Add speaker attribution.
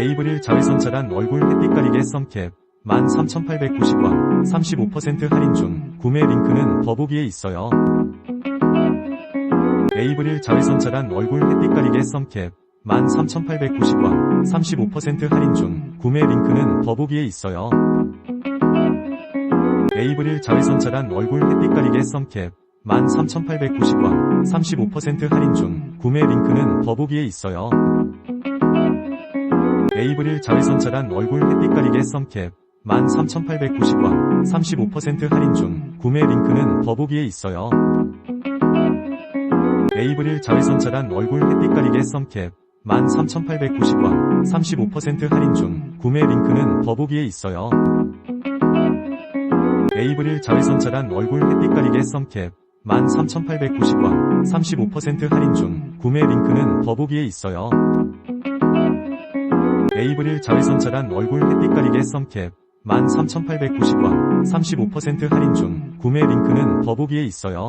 Speaker 1: 에이브릴 자외선 차단 얼굴 햇빛 가리개 썬캡 13,890원 35% 할인 중 구매 링크는 더보기에 있어요. 에이브릴 자외선 차단 얼굴 햇빛 가리개 썬캡 13,890원 35% 할인 중 구매 링크는 더보기에 있어요. 에이브릴 자외선 차단 얼굴 햇빛 가리개 썬캡 13,890원 35% 할인 중 구매 링크는 더보기에 있어요. 에이브릴 자외선 차단 얼굴 햇빛 가리개 썬캡 13,890원 35% 할인 중 구매 링크는 더보기에 있어요. 에이브릴 자외선 차단 얼굴 햇빛 가리개 썬캡 13,890원 35% 할인 중 구매 링크는 더보기에 있어요. 에이브릴 자외선 차단 얼굴 햇빛 가리개 썬캡 13,890원 35% 할인 중 구매 링크는 더보기에 있어요. 에이브릴 자외선 차단 얼굴 햇빛 가리개 썬캡 13,890원 35% 할인 중 구매 링크는 더보기에 있어요.